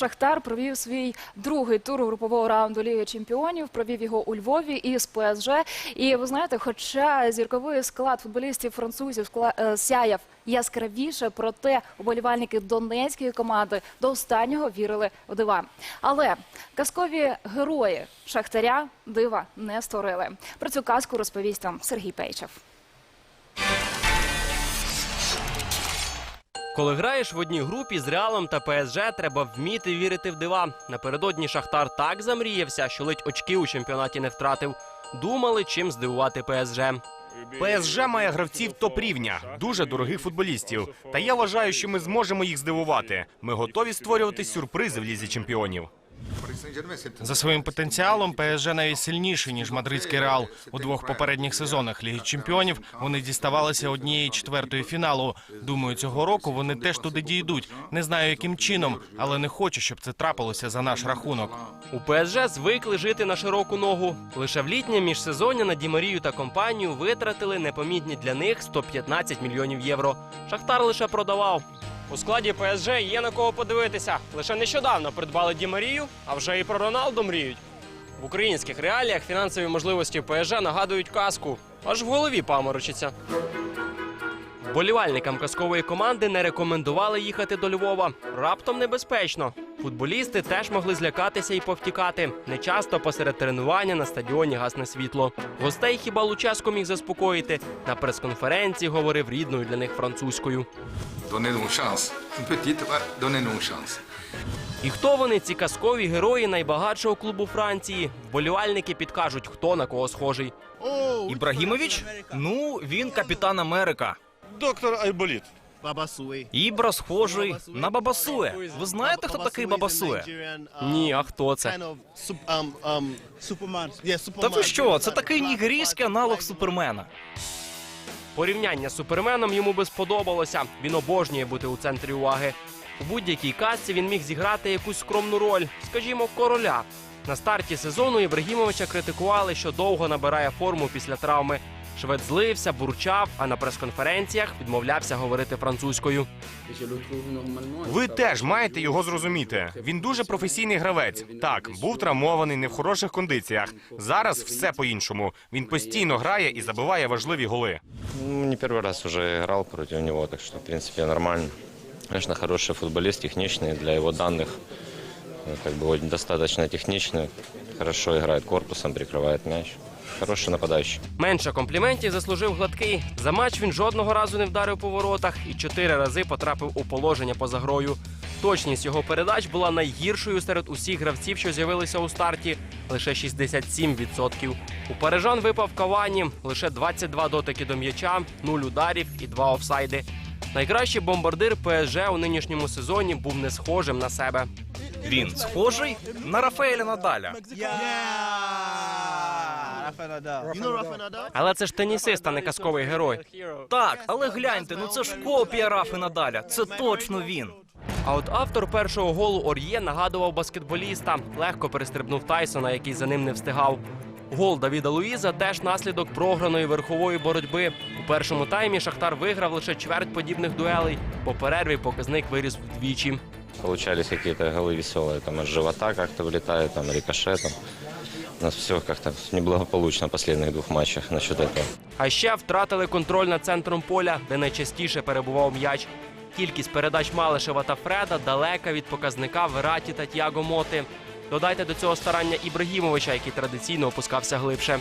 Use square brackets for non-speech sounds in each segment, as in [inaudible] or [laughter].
Шахтар провів свій другий тур групового раунду Ліги Чемпіонів. Провів його у Львові із ПСЖ. І ви знаєте, хоча зірковий склад футболістів французів е, сяяв яскравіше, проте уболівальники донецької команди до останнього вірили в дива. Але казкові герої Шахтаря дива не створили. Про цю казку розповість вам Сергій Пейчев. Коли граєш в одній групі з Реалом та ПСЖ, треба вміти вірити в дива. Напередодні Шахтар так замріявся, що ледь очки у чемпіонаті не втратив. Думали, чим здивувати ПСЖ. ПСЖ має гравців топ-рівня, дуже дорогих футболістів. Та я вважаю, що ми зможемо їх здивувати. Ми готові створювати сюрпризи в лізі чемпіонів. За своїм потенціалом ПСЖ навіть сильніший, ніж мадридський Реал. У двох попередніх сезонах Ліги Чемпіонів вони діставалися однієї четвертої фіналу. Думаю, цього року вони теж туди дійдуть. Не знаю, яким чином, але не хочу, щоб це трапилося за наш рахунок. У ПСЖ звикли жити на широку ногу. Лише в літнє міжсезоння на Дімарію та компанію витратили непомітні для них 115 мільйонів євро. Шахтар лише продавав. У складі ПСЖ є на кого подивитися. Лише нещодавно придбали Дімарію, а вже і про Роналду мріють. В українських реаліях фінансові можливості ПСЖ нагадують казку. Аж в голові паморочиться. Вболівальникам казкової команди не рекомендували їхати до Львова. Раптом небезпечно. Футболісти теж могли злякатися і повтікати. Нечасто посеред тренування на стадіоні гасне світло. Гостей хіба Луческо міг заспокоїти. На прес-конференції говорив рідною для них французькою. Donnez-nous une chance. Une [laughs] petite, ouais, donnez-nous une chance. І хто вони, ці казкові герої найбагатшого клубу Франції? Вболівальники підкажуть, хто на кого схожий. Ібрагімович? Ну, він капітан Америка. Доктор Айболіт. Ібра схожий на Бабасуе. Ви знаєте, хто такий Бабасуе? Ні, а хто це? Та ви що? Це такий нігерійський аналог супермена. Порівняння з суперменом йому би сподобалося. Він обожнює бути у центрі уваги. У будь-якій касці він міг зіграти якусь скромну роль, скажімо, короля. На старті сезону Ібрагімовича критикували, що довго набирає форму після травми. Швед злився, бурчав, а на прес-конференціях відмовлявся говорити французькою. Ви теж маєте його зрозуміти. Він дуже професійний гравець. Так, був травмований, не в хороших кондиціях. Зараз все по-іншому. Він постійно грає і забиває важливі голи. Ну, Не первый раз уже играл против него, так что, в принципе, нормально. Конечно, хороший футболист, техничный для его данных. э, Как бы он достаточно техничный, хорошо играет корпусом, прикрывает мяч. Хороший нападающий. Менше компліментів заслужив гладкий. За матч він жодного разу не вдарив по воротах і чотири рази потрапив у положення поза грою. Точність його передач була найгіршою серед усіх гравців, що з'явилися у старті лише 67%. У парижан випав Кавані лише 22 дотики до м'яча, 0 ударів і 2 офсайди. Найкращий бомбардир ПСЖ у нинішньому сезоні був не схожим на себе. Він схожий на Рафаеля Надаля. Але це ж тенісист, а не казковий герой. Так, але гляньте, ну це ж копія Рафи Надаля. Це точно він. А от автор першого голу Ор'є нагадував баскетболіста. Легко перестрибнув Тайсона, який за ним не встигав. Гол Давіда Луїза теж наслідок програної верхової боротьби. У першому таймі Шахтар виграв лише чверть подібних дуелей. По перерві показник виріс вдвічі. Получались какие-то голы веселые, там от живота как-то вылетает, там рикошетом. У нас все как-то неблагополучно в последних двух матчах насчет этого. А ще втратили контроль над центром поля, де найчастіше перебував м'яч. Кількість передач Малишева та Фреда далека від показника Вераті та Тяго Моти. Додайте до цього старання Ібрагімовича, який традиційно опускався глибше.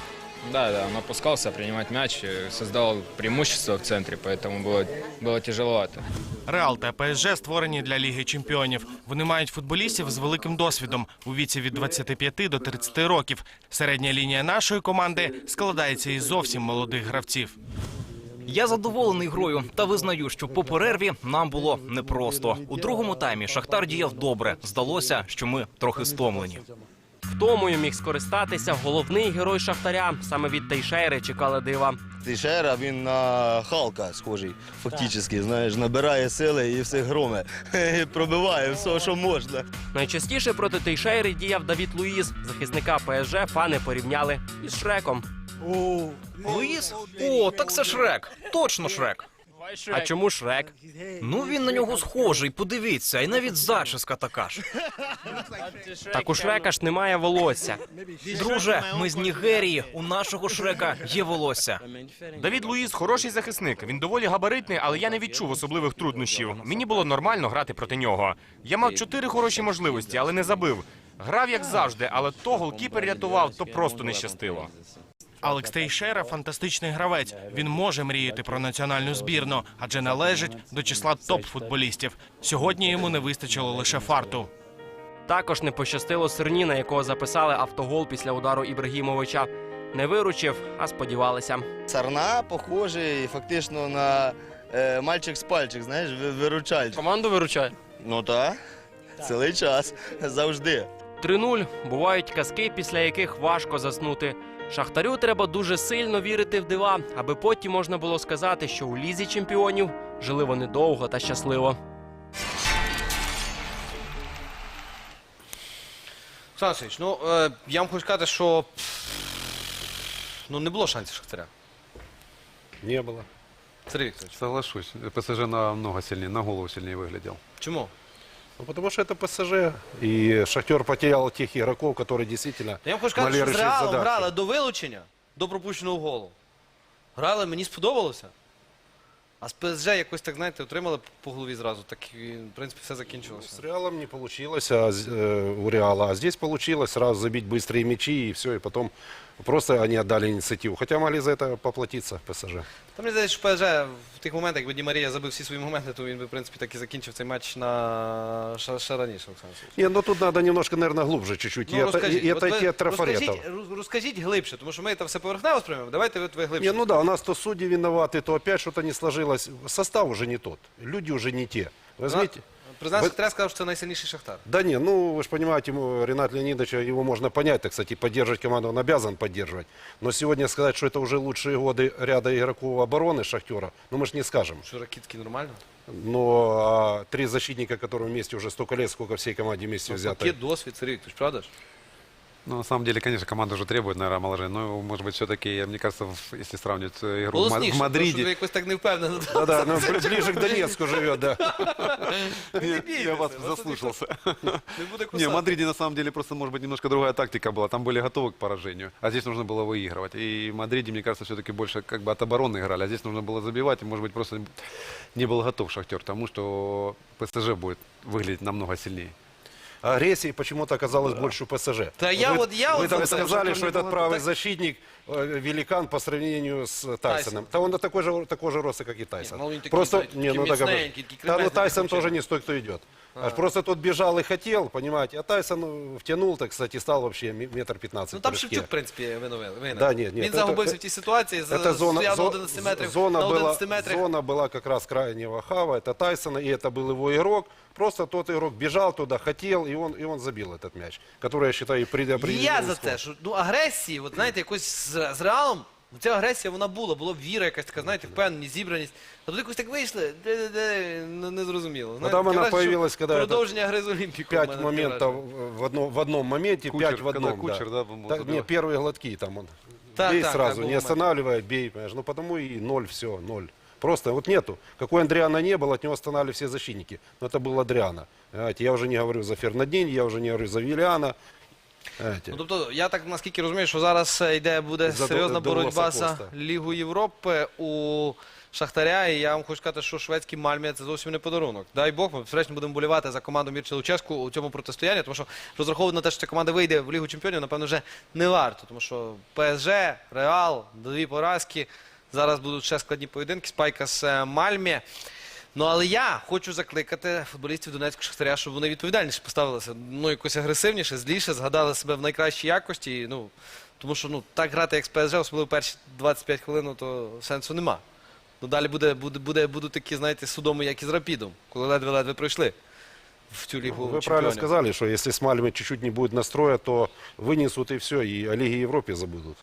Да, да, он опускался принимать мяч, э, создал преимущество в центре, поэтому было, было тяжеловато. Реал та ПСЖ створені для Ліги Чемпіонів. Вони мають футболістів з великим досвідом у віці від 25 до 30 років. Середня лінія нашої команди складається із зовсім молодих гравців. Я задоволений грою та визнаю, що по перерві нам було непросто. У другому таймі Шахтар діяв добре. Здалося, що ми трохи стомлені. Втомою міг скористатися головний герой Шахтаря. Саме від Тейшейри чекали дива. Тишера він на Халка схожий, фактично, знаєш, набирає сили і все громе. Пробиває все, що можна. Найчастіше проти Тейшейри діяв Давід Луїз. Захисника ПСЖ фани порівняли із Шреком. Луїс? О, так це Шрек. Точно Шрек. А чому Шрек? Ну він на нього схожий, подивіться, і навіть зачіска така ж. Так у Шрека ж немає волосся. Друже, ми з Нігерії. У нашого шрека є волосся. Давід Луїс хороший захисник. Він доволі габаритний, але я не відчув особливих труднощів. Мені було нормально грати проти нього. Я мав чотири хороші можливості, але не забив. Грав як завжди, але то голкіпер рятував, то просто не щастило. Алекс Тейшера фантастичний гравець. Він може мріяти про національну збірну, адже належить до числа топ-футболістів. Сьогодні йому не вистачило лише фарту. Також не пощастило Серні, на якого записали автогол після удару Ібрагімовича. Не виручив, а сподівалися. Сарна похожий фактично на е, мальчик з пальчик, знаєш, ви- виручальчик. Команду виручає. Ну так, цілий час, завжди. 3-0. Бувають казки, після яких важко заснути. Шахтарю треба дуже сильно вірити в дива, аби потім можна було сказати, що у лізі чемпіонів жили вони довго та щасливо. Олександр Васильович, ну е, я вам хочу сказати, що ну, не було шансів Шахтаря. Не было. Сергій Вікторович, Соглашусь. ПСЖ намного сильнее, на голову сильнее выглядел. чому? Ну, потому что это ПСЖ, и Шахтер потерял тех игроков, которые действительно Та я вам хочу сказати, могли що з решить Реалом задачу. грали до вилучення, до пропущеного голу. Грали, мені сподобалося. А з ПСЖ якось так, знаєте, отримали по голові зразу. Так і, в принципі, все закінчилося. С Реалом не получилось а, з- э, у Реала, а здесь получилось сразу забить быстрые мячи, и все, и потом просто они отдали инициативу. Хотя могли за это поплатиться ПСЖ. Та мені здається, що ПСЖ в тих моментах, якби Ді Марія забив всі свої моменти, то він би, в принципі, так і закінчив цей матч на ще, ще раніше, Олександр Васильович. Не, ну тут надо немножко, наверное, глубже чуть-чуть. и, это, и, и от отойти ви от трафаретов. розкажіть, роз- розкажіть глибше, тому що ми це все поверхнево сприймемо. Давайте ви, ви глибше. Не, ну да, у нас то судьи виноваты, то опять что-то не сложилось. Состав уже не тот, люди уже не те. Возьмите. Президент Ви- Шахтаря сказав, що це найсильніший Шахтар. Да не, ну вы же понимаете, ему, Ренат Леонидович, его можно понять, так, кстати, поддерживать команду он обязан поддерживать. Но сегодня сказать, что это уже лучшие годы ряда игроков обороны Шахтера, ну мы же не скажем. Що Ракітський нормально? Но а, три защитника, которые вместе уже столько лет, сколько всей команде вместе взято. Є досвід, Сергій Вікторович, правда ж? Ну, на самом деле, конечно, команда уже требует, наверное, омоложения. Но, может быть, все-таки, мне кажется, в- если сравнивать э, игру в Ма- в ви Мадриде. якось так не впевнено. Да, да, ну, бли- ближе к Донецку живет, да. [laughs] Я вас заслушался. Не буде Не, в кусати. Мадриде на самом деле просто, может быть, немножко другая тактика была. Там были готовы к поражению, а здесь нужно было выигрывать. И в Мадриде, мне кажется, все-таки больше как бы от обороны играли, а здесь нужно было забивать. И, может быть, просто не был готов Шахтер к тому, что ПСЖ будет выглядеть намного сильнее. Агрессии почему-то оказалось больше у ПСЖ. Да я вы, вот- я вы вот там за- сказали, чтобы что не этот было правый так- защитник э, великан по сравнению с Тайсоном. Тайсон. Да он такой же, такого же роста, как и Тайсон. ну, он такой, просто, знаете, не, ну такой так, мецненький, такой да, ну кремезный Тайсон такой тоже не стой, кто идет. Аж просто тот бежал и хотел, понимаете, а Тайсон ну, втянул, так, кстати, стал вообще ме- метр пятнадцать Ну в там прыжке. Шевчук, в принципі, виновив. винен. Да, ні, ні, Він це- загубився це- в тій ситуації, з- Это зона, стояв на зо- 11 метрів, зона, на была, 11 метрах. зона была как раз крайнего хава, это Тайсона, и это был его игрок. Просто тот игрок бежал туда, хотел, и он, и он забил этот мяч, который, я считаю, І предопределил я за исход. те, що ну, агресії, от знаєте, якось з, з реалом, ну, ця агресія вона була, була віра, якась така, знаєте, впевненість, зібраність. А тут якось так вийшли, де-де-де, ну, не зрозуміло. Знаєте, там таке вона враження, що появилась, когда Продовження гри з Олімпіком. в Пять мене таке моментов враження. в, одно, в одном моменте, Кучер, пять в когда одном. Кучер, да, по-моему, Так, забил. не, первые глотки там он. Так, бей так, сразу, так, был не момент. останавливая, бей, понимаешь. Ну потому и ноль, все, ноль. Просто вот нету. Какой Андриана не было, от него останавливали все защитники. Но это был Адриана. Понимаете, я уже не говорю за Фернандинь, я уже не говорю за Виллиана. Ну, тобто, я так наскільки розумію, що зараз йде буде За серйозна До- Дугласа боротьба за Коста. Лігу Європи у Шахтаря. І я вам хочу сказати, що шведський Мальмі це зовсім не подарунок. Дай Бог, ми безперечно будемо болівати за команду Мірча Луческу у цьому протистоянні, тому що розраховувати на те, що ця команда вийде в Лігу Чемпіонів, напевно, вже не варто. Тому що ПСЖ, Реал, дві поразки. Зараз будуть ще складні поєдинки. Спайка з е, Мальмі. Ну, але я хочу закликати футболістів Донецького Шахтаря, щоб вони відповідальніше поставилися. Ну, якось агресивніше, зліше, згадали себе в найкращій якості. Ну, тому що ну, так грати, як з ПСЖ, особливо перші 25 хвилин, ну, то сенсу нема. Ну, далі буде, буде, буде, будуть такі, знаєте, судоми, як із Рапідом, коли ледве-ледве пройшли в цю лігу Вы правильно чемпіонів. сказали, что если с Мальме чуть-чуть не будет настроя, то вынесут и все, и о Лиге Европы забудут.